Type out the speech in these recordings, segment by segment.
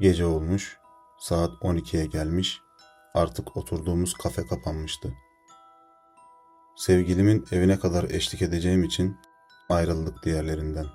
Gece olmuş, saat 12'ye gelmiş, artık oturduğumuz kafe kapanmıştı. Sevgilimin evine kadar eşlik edeceğim için ayrıldık diğerlerinden.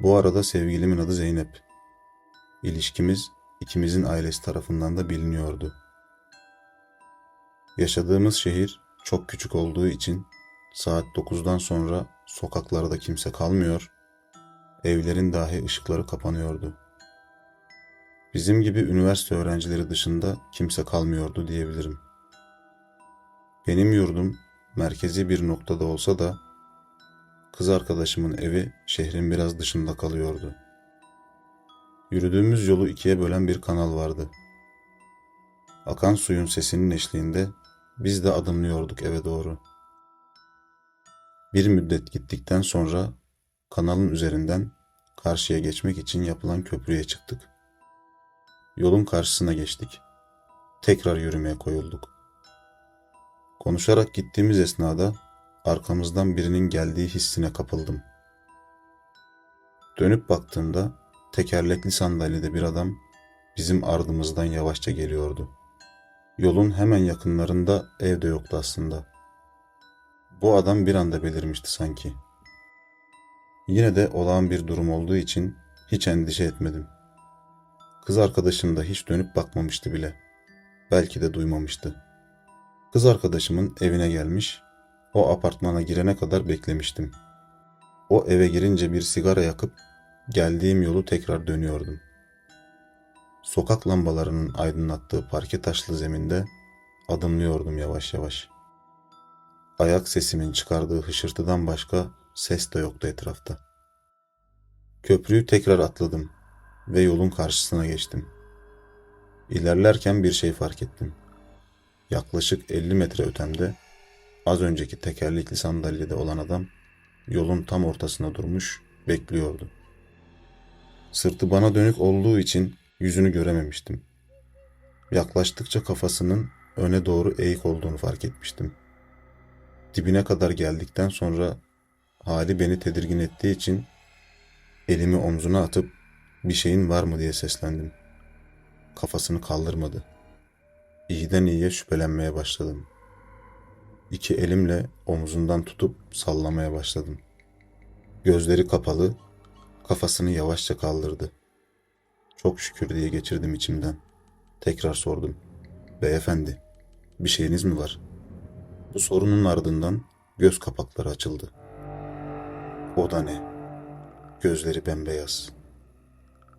Bu arada sevgilimin adı Zeynep. İlişkimiz ikimizin ailesi tarafından da biliniyordu. Yaşadığımız şehir çok küçük olduğu için saat 9'dan sonra sokaklarda kimse kalmıyor, evlerin dahi ışıkları kapanıyordu. Bizim gibi üniversite öğrencileri dışında kimse kalmıyordu diyebilirim. Benim yurdum merkezi bir noktada olsa da kız arkadaşımın evi şehrin biraz dışında kalıyordu. Yürüdüğümüz yolu ikiye bölen bir kanal vardı. Akan suyun sesinin eşliğinde biz de adımlıyorduk eve doğru. Bir müddet gittikten sonra kanalın üzerinden karşıya geçmek için yapılan köprüye çıktık. Yolun karşısına geçtik. Tekrar yürümeye koyulduk. Konuşarak gittiğimiz esnada arkamızdan birinin geldiği hissine kapıldım. Dönüp baktığımda tekerlekli sandalyede bir adam bizim ardımızdan yavaşça geliyordu. Yolun hemen yakınlarında ev de yoktu aslında. Bu adam bir anda belirmişti sanki. Yine de olağan bir durum olduğu için hiç endişe etmedim. Kız arkadaşım da hiç dönüp bakmamıştı bile. Belki de duymamıştı. Kız arkadaşımın evine gelmiş, o apartmana girene kadar beklemiştim. O eve girince bir sigara yakıp geldiğim yolu tekrar dönüyordum. Sokak lambalarının aydınlattığı parke taşlı zeminde adımlıyordum yavaş yavaş. Ayak sesimin çıkardığı hışırtıdan başka ses de yoktu etrafta. Köprüyü tekrar atladım ve yolun karşısına geçtim. İlerlerken bir şey fark ettim. Yaklaşık 50 metre ötemde az önceki tekerlekli sandalyede olan adam yolun tam ortasına durmuş bekliyordu. Sırtı bana dönük olduğu için yüzünü görememiştim. Yaklaştıkça kafasının öne doğru eğik olduğunu fark etmiştim. Dibine kadar geldikten sonra hali beni tedirgin ettiği için elimi omzuna atıp bir şeyin var mı diye seslendim. Kafasını kaldırmadı. İyiden iyiye şüphelenmeye başladım. İki elimle omzundan tutup sallamaya başladım. Gözleri kapalı, kafasını yavaşça kaldırdı. Çok şükür diye geçirdim içimden. Tekrar sordum. Beyefendi, bir şeyiniz mi var? Bu sorunun ardından göz kapakları açıldı. O da ne? Gözleri bembeyaz.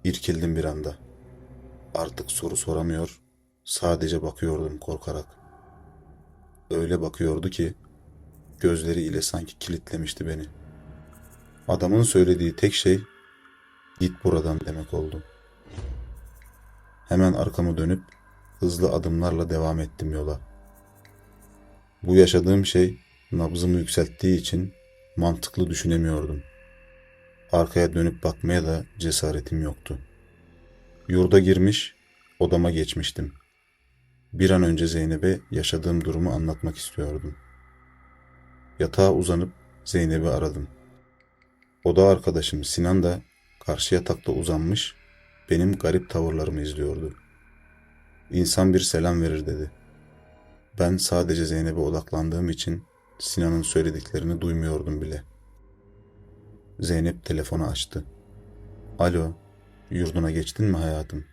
İrkildim bir anda. Artık soru soramıyor, sadece bakıyordum korkarak. Öyle bakıyordu ki gözleriyle sanki kilitlemişti beni. Adamın söylediği tek şey git buradan demek oldu. Hemen arkamı dönüp hızlı adımlarla devam ettim yola. Bu yaşadığım şey nabzımı yükselttiği için mantıklı düşünemiyordum. Arkaya dönüp bakmaya da cesaretim yoktu. Yurda girmiş, odama geçmiştim. Bir an önce Zeynep'e yaşadığım durumu anlatmak istiyordum. Yatağa uzanıp Zeynep'i aradım. Oda arkadaşım Sinan da karşı yatakta uzanmış, benim garip tavırlarımı izliyordu. İnsan bir selam verir dedi. Ben sadece Zeynep'e odaklandığım için Sinan'ın söylediklerini duymuyordum bile. Zeynep telefonu açtı. Alo, yurduna geçtin mi hayatım?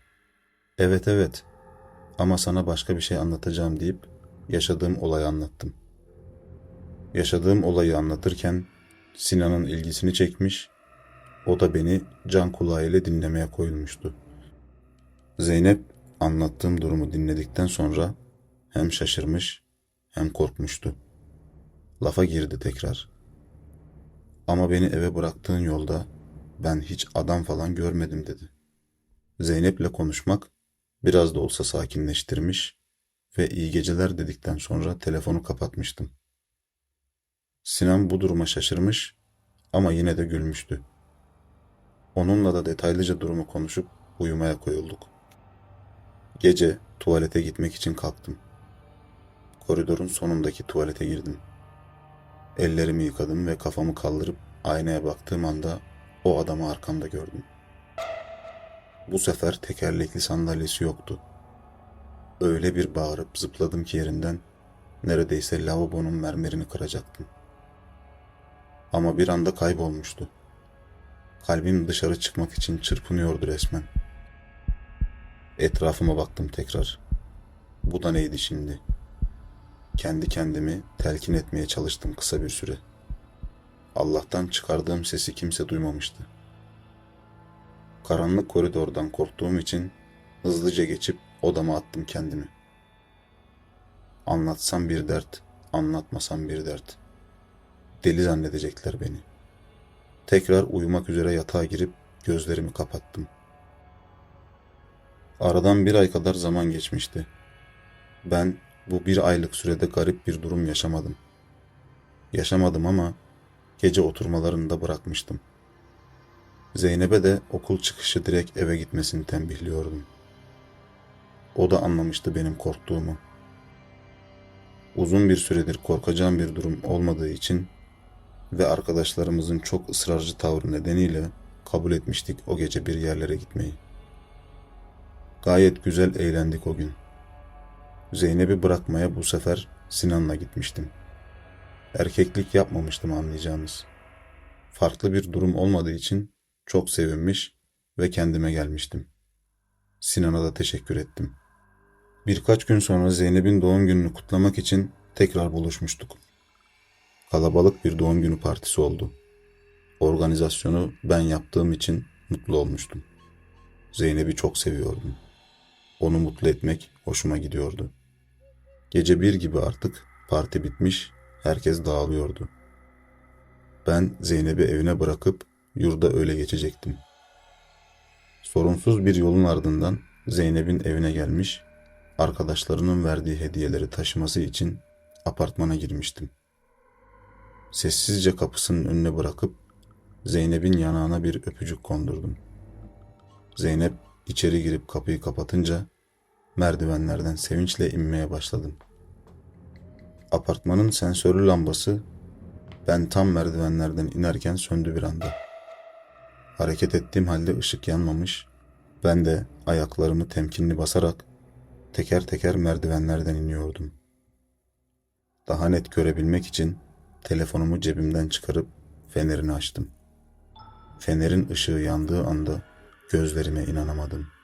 Evet evet ama sana başka bir şey anlatacağım deyip yaşadığım olayı anlattım. Yaşadığım olayı anlatırken Sinan'ın ilgisini çekmiş, o da beni can kulağıyla dinlemeye koyulmuştu. Zeynep anlattığım durumu dinledikten sonra hem şaşırmış hem korkmuştu. Lafa girdi tekrar. Ama beni eve bıraktığın yolda ben hiç adam falan görmedim dedi. Zeynep'le konuşmak biraz da olsa sakinleştirmiş ve iyi geceler dedikten sonra telefonu kapatmıştım. Sinan bu duruma şaşırmış ama yine de gülmüştü. Onunla da detaylıca durumu konuşup uyumaya koyulduk. Gece tuvalete gitmek için kalktım. Koridorun sonundaki tuvalete girdim. Ellerimi yıkadım ve kafamı kaldırıp aynaya baktığım anda o adamı arkamda gördüm. Bu sefer tekerlekli sandalyesi yoktu. Öyle bir bağırıp zıpladım ki yerinden neredeyse lavabonun mermerini kıracaktım. Ama bir anda kaybolmuştu. Kalbim dışarı çıkmak için çırpınıyordu resmen. Etrafıma baktım tekrar. Bu da neydi şimdi? Kendi kendimi telkin etmeye çalıştım kısa bir süre. Allah'tan çıkardığım sesi kimse duymamıştı. Karanlık koridordan korktuğum için hızlıca geçip odama attım kendimi. Anlatsam bir dert, anlatmasam bir dert. Deli zannedecekler beni. Tekrar uyumak üzere yatağa girip gözlerimi kapattım. Aradan bir ay kadar zaman geçmişti. Ben bu bir aylık sürede garip bir durum yaşamadım. Yaşamadım ama gece oturmalarını da bırakmıştım. Zeynep'e de okul çıkışı direkt eve gitmesini tembihliyordum. O da anlamıştı benim korktuğumu. Uzun bir süredir korkacağım bir durum olmadığı için ve arkadaşlarımızın çok ısrarcı tavrı nedeniyle kabul etmiştik o gece bir yerlere gitmeyi. Gayet güzel eğlendik o gün. Zeynep'i bırakmaya bu sefer Sinan'la gitmiştim. Erkeklik yapmamıştım anlayacağınız. Farklı bir durum olmadığı için çok sevinmiş ve kendime gelmiştim. Sinan'a da teşekkür ettim. Birkaç gün sonra Zeynep'in doğum gününü kutlamak için tekrar buluşmuştuk. Kalabalık bir doğum günü partisi oldu. Organizasyonu ben yaptığım için mutlu olmuştum. Zeynep'i çok seviyordum. Onu mutlu etmek hoşuma gidiyordu. Gece bir gibi artık parti bitmiş, herkes dağılıyordu. Ben Zeynep'i evine bırakıp yurda öyle geçecektim. Sorunsuz bir yolun ardından Zeynep'in evine gelmiş, arkadaşlarının verdiği hediyeleri taşıması için apartmana girmiştim. Sessizce kapısının önüne bırakıp Zeynep'in yanağına bir öpücük kondurdum. Zeynep içeri girip kapıyı kapatınca merdivenlerden sevinçle inmeye başladım. Apartmanın sensörlü lambası ben tam merdivenlerden inerken söndü bir anda. Hareket ettiğim halde ışık yanmamış, ben de ayaklarımı temkinli basarak teker teker merdivenlerden iniyordum. Daha net görebilmek için telefonumu cebimden çıkarıp fenerini açtım. Fenerin ışığı yandığı anda gözlerime inanamadım.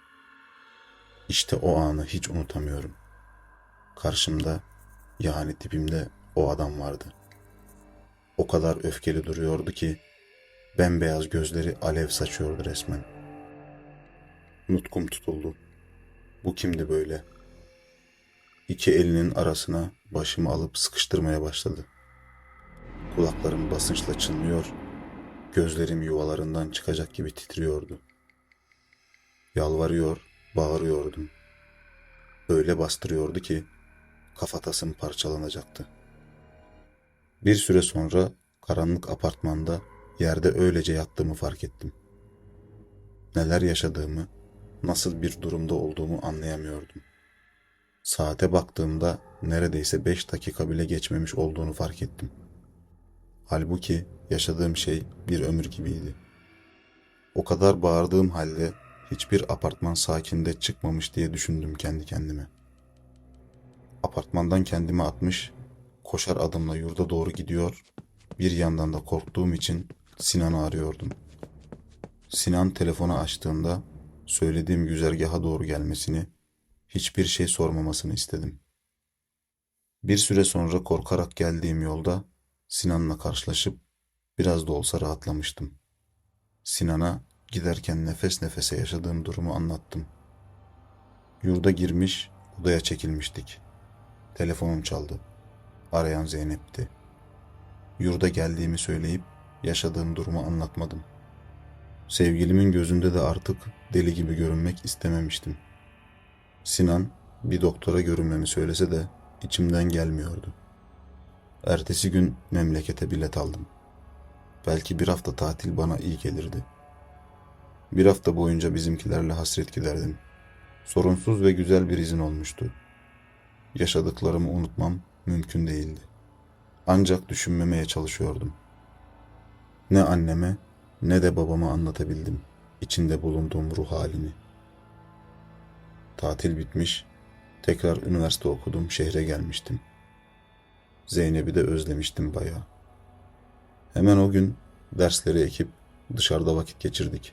İşte o anı hiç unutamıyorum. Karşımda yani dibimde o adam vardı. O kadar öfkeli duruyordu ki bembeyaz gözleri alev saçıyordu resmen. Nutkum tutuldu. Bu kimdi böyle? İki elinin arasına başımı alıp sıkıştırmaya başladı. Kulaklarım basınçla çınlıyor, gözlerim yuvalarından çıkacak gibi titriyordu. Yalvarıyor, bağırıyordum. Öyle bastırıyordu ki kafatasım parçalanacaktı. Bir süre sonra karanlık apartmanda yerde öylece yattığımı fark ettim. Neler yaşadığımı, nasıl bir durumda olduğumu anlayamıyordum. Saate baktığımda neredeyse beş dakika bile geçmemiş olduğunu fark ettim. Halbuki yaşadığım şey bir ömür gibiydi. O kadar bağırdığım halde hiçbir apartman sakinde çıkmamış diye düşündüm kendi kendime. Apartmandan kendimi atmış, koşar adımla yurda doğru gidiyor, bir yandan da korktuğum için Sinan'ı arıyordum. Sinan telefonu açtığında söylediğim güzergaha doğru gelmesini, hiçbir şey sormamasını istedim. Bir süre sonra korkarak geldiğim yolda Sinan'la karşılaşıp biraz da olsa rahatlamıştım. Sinan'a giderken nefes nefese yaşadığım durumu anlattım. Yurda girmiş, odaya çekilmiştik. Telefonum çaldı. Arayan Zeynep'ti. Yurda geldiğimi söyleyip yaşadığım durumu anlatmadım. Sevgilimin gözünde de artık deli gibi görünmek istememiştim. Sinan bir doktora görünmemi söylese de içimden gelmiyordu. Ertesi gün memlekete bilet aldım. Belki bir hafta tatil bana iyi gelirdi. Bir hafta boyunca bizimkilerle hasret giderdim. Sorunsuz ve güzel bir izin olmuştu. Yaşadıklarımı unutmam mümkün değildi. Ancak düşünmemeye çalışıyordum. Ne anneme ne de babama anlatabildim içinde bulunduğum ruh halini. tatil bitmiş, tekrar üniversite okudum, şehre gelmiştim. Zeynep'i de özlemiştim bayağı. Hemen o gün dersleri ekip dışarıda vakit geçirdik.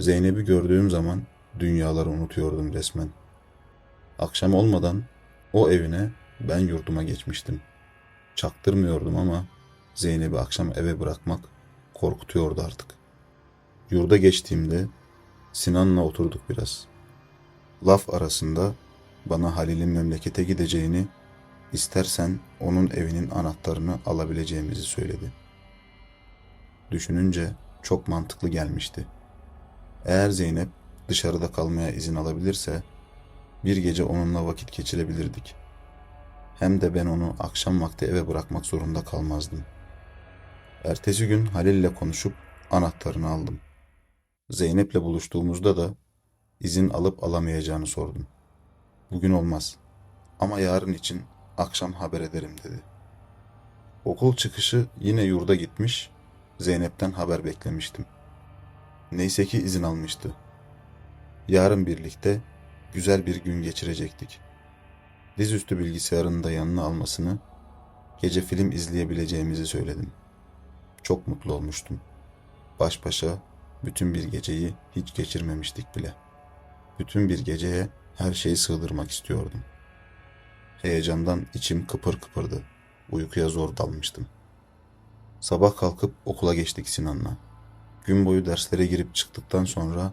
Zeynep'i gördüğüm zaman dünyaları unutuyordum resmen. Akşam olmadan o evine ben yurduma geçmiştim. Çaktırmıyordum ama Zeynep'i akşam eve bırakmak korkutuyordu artık. Yurda geçtiğimde Sinan'la oturduk biraz. Laf arasında bana Halil'in memlekete gideceğini, istersen onun evinin anahtarını alabileceğimizi söyledi. Düşününce çok mantıklı gelmişti. Eğer Zeynep dışarıda kalmaya izin alabilirse bir gece onunla vakit geçirebilirdik. Hem de ben onu akşam vakti eve bırakmak zorunda kalmazdım. Ertesi gün Halil'le konuşup anahtarını aldım. Zeynep'le buluştuğumuzda da izin alıp alamayacağını sordum. Bugün olmaz ama yarın için akşam haber ederim dedi. Okul çıkışı yine yurda gitmiş, Zeynep'ten haber beklemiştim. Neyse ki izin almıştı. Yarın birlikte güzel bir gün geçirecektik. Dizüstü bilgisayarını da yanına almasını, gece film izleyebileceğimizi söyledim. Çok mutlu olmuştum. Baş başa bütün bir geceyi hiç geçirmemiştik bile. Bütün bir geceye her şeyi sığdırmak istiyordum. Heyecandan içim kıpır kıpırdı. Uykuya zor dalmıştım. Sabah kalkıp okula geçtik Sinan'la. Gün boyu derslere girip çıktıktan sonra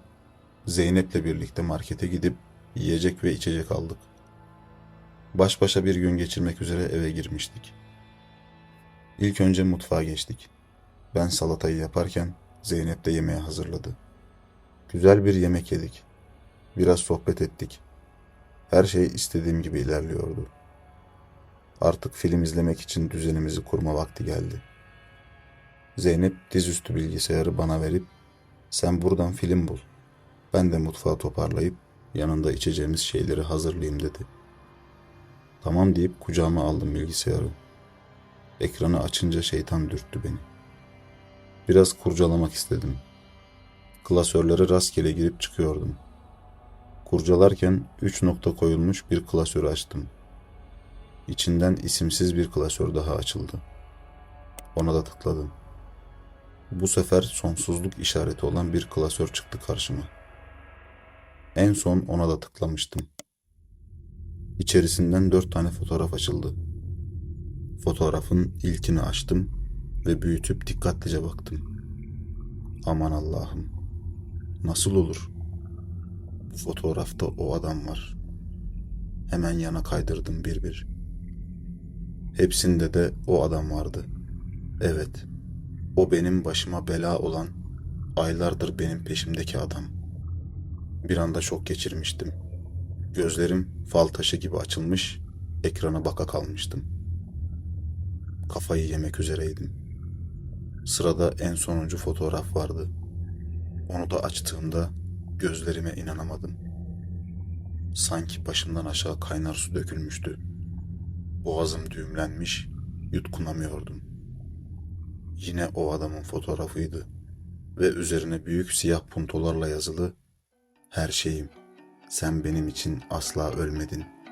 Zeynep'le birlikte markete gidip yiyecek ve içecek aldık. Baş başa bir gün geçirmek üzere eve girmiştik. İlk önce mutfağa geçtik. Ben salatayı yaparken Zeynep de yemeği hazırladı. Güzel bir yemek yedik. Biraz sohbet ettik. Her şey istediğim gibi ilerliyordu. Artık film izlemek için düzenimizi kurma vakti geldi. Zeynep dizüstü bilgisayarı bana verip sen buradan film bul. Ben de mutfağı toparlayıp yanında içeceğimiz şeyleri hazırlayayım dedi. Tamam deyip kucağıma aldım bilgisayarı. Ekranı açınca şeytan dürttü beni. Biraz kurcalamak istedim. Klasörlere rastgele girip çıkıyordum. Kurcalarken üç nokta koyulmuş bir klasörü açtım. İçinden isimsiz bir klasör daha açıldı. Ona da tıkladım. Bu sefer sonsuzluk işareti olan bir klasör çıktı karşıma. En son ona da tıklamıştım. İçerisinden dört tane fotoğraf açıldı. Fotoğrafın ilkini açtım ve büyütüp dikkatlice baktım. Aman Allah'ım. Nasıl olur? Bu fotoğrafta o adam var. Hemen yana kaydırdım bir bir. Hepsinde de o adam vardı. Evet. O benim başıma bela olan, aylardır benim peşimdeki adam. Bir anda şok geçirmiştim. Gözlerim fal taşı gibi açılmış, ekrana baka kalmıştım. Kafayı yemek üzereydim. Sırada en sonuncu fotoğraf vardı. Onu da açtığımda gözlerime inanamadım. Sanki başımdan aşağı kaynar su dökülmüştü. Boğazım düğümlenmiş, yutkunamıyordum. Yine o adamın fotoğrafıydı ve üzerine büyük siyah puntolarla yazılı her şeyim sen benim için asla ölmedin.''